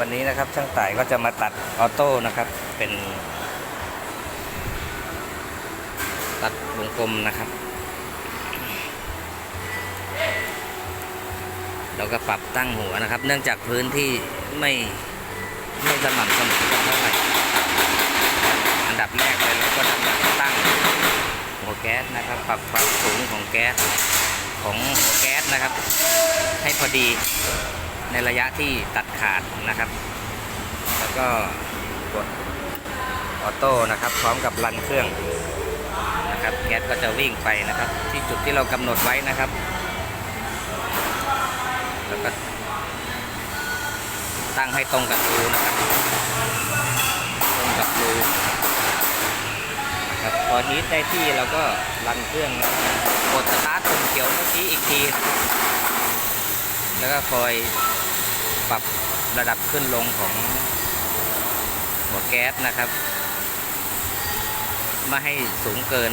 วันนี้นะครับช่างต่ายก็จะมาตัดออโต้นะครับเป็น ตัดวงกลมนะครับ เราก็ปรับตั้งหัวนะครับ เนื่องจากพื้นที่ไม่ไม่สม่ำเสมอนเท่าไหร่อันดับแรกเลยเราก็จะมาตั้งหัวแก๊สนะครับ ปรับความสูงของแก๊สของหัวแก๊สนะครับ ให้พอดี ในระยะที่ตัดขาดนะครับ แล้วก็กดออโต้นะครับ พร้อมกับรันเครื่องนะครับแก๊สก็จะวิ่งไปนะครับ ที่จุดที่เรากำหนดไว้นะครับ แล้วก็ตั้งให้ตรงกับรูนะครับ ตรงกับรูนะครับพอฮีทได้ที่เราก็รันเครื่องนะกดสตาร์ทปุ่มเขียวเมื่อกี้อีกทีนะครับ แล้วก็คอยปรับระดับขึ้นลงของหัวแก๊สนะครับ ไม่ให้สูงเกิน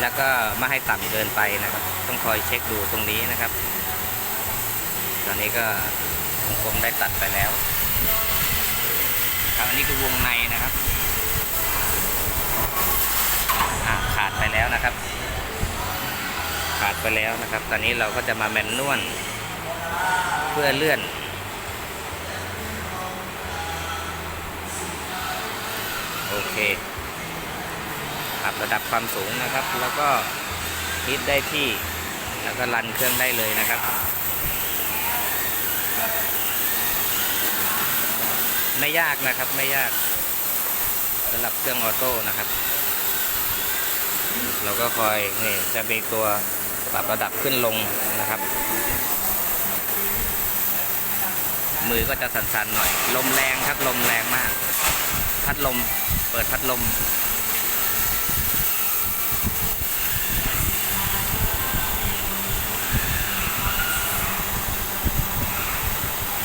แล้วก็ไม่ให้ต่ำเกินไปนะครับ ต้องคอยเช็คดูตรงนี้นะครับ ตอนนี้ก็วงกลมได้ตัดไปแล้วครับอันนี้คือวงในนะครับขาดไปแล้วนะครับ ขาดไปแล้วนะครับ ตอนนี้เราก็จะมาแมนนวล เพื่อเลื่อนโอเคปรับระดับความสูงนะครับ แล้วก็ฮิตได้ที่ แล้วก็รันเครื่องได้เลยนะครับ ไม่ยากนะครับไม่ยากสำหรับเครื่องออโต้นะครับ เราก็คอยนี่จะมีตัวปรับระดับขึ้นลงนะครับ มือก็จะสั่นๆหน่อย ลมแรงครับลมแรงมาก พัดลม เปิดพัดลม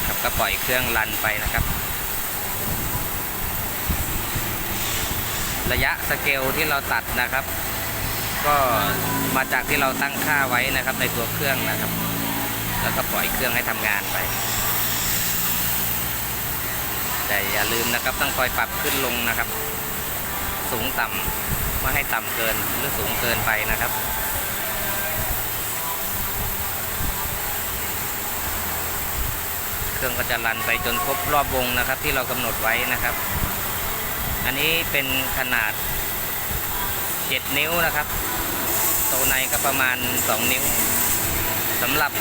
ครับก็ปล่อยเครื่องรันไปนะครับ ระยะสเกลที่เราตัดนะครับ ก็มาจากที่เราตั้งค่าไว้นะครับในตัวเครื่องนะครับ แล้วก็ปล่อยเครื่องให้ทำงานไป แต่อย่าลืมนะครับต้องคอยปรับขึ้นลงนะครับ สูงต่ำไม่ให้ต่ำเกินหรือสูงเกินไปนะครับเครื่องก็จะรันไปจนครบรอบวงนะครับ ที่เรากำหนดไว้นะครับ อันนี้เป็นขนาด 7 นิ้วนะครับ ตัวในก็ประมาณ 2 นิ้วสำหรับ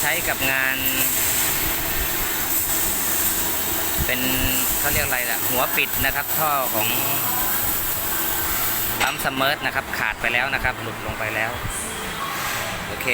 ใช้กับงาน เป็นเขาเรียกอะไรล่ะหัวปิดนะครับ ท่อของปั๊มสมเมอร์นะครับ ขาดไปแล้วนะครับ หลุดลงไปแล้ว โอเค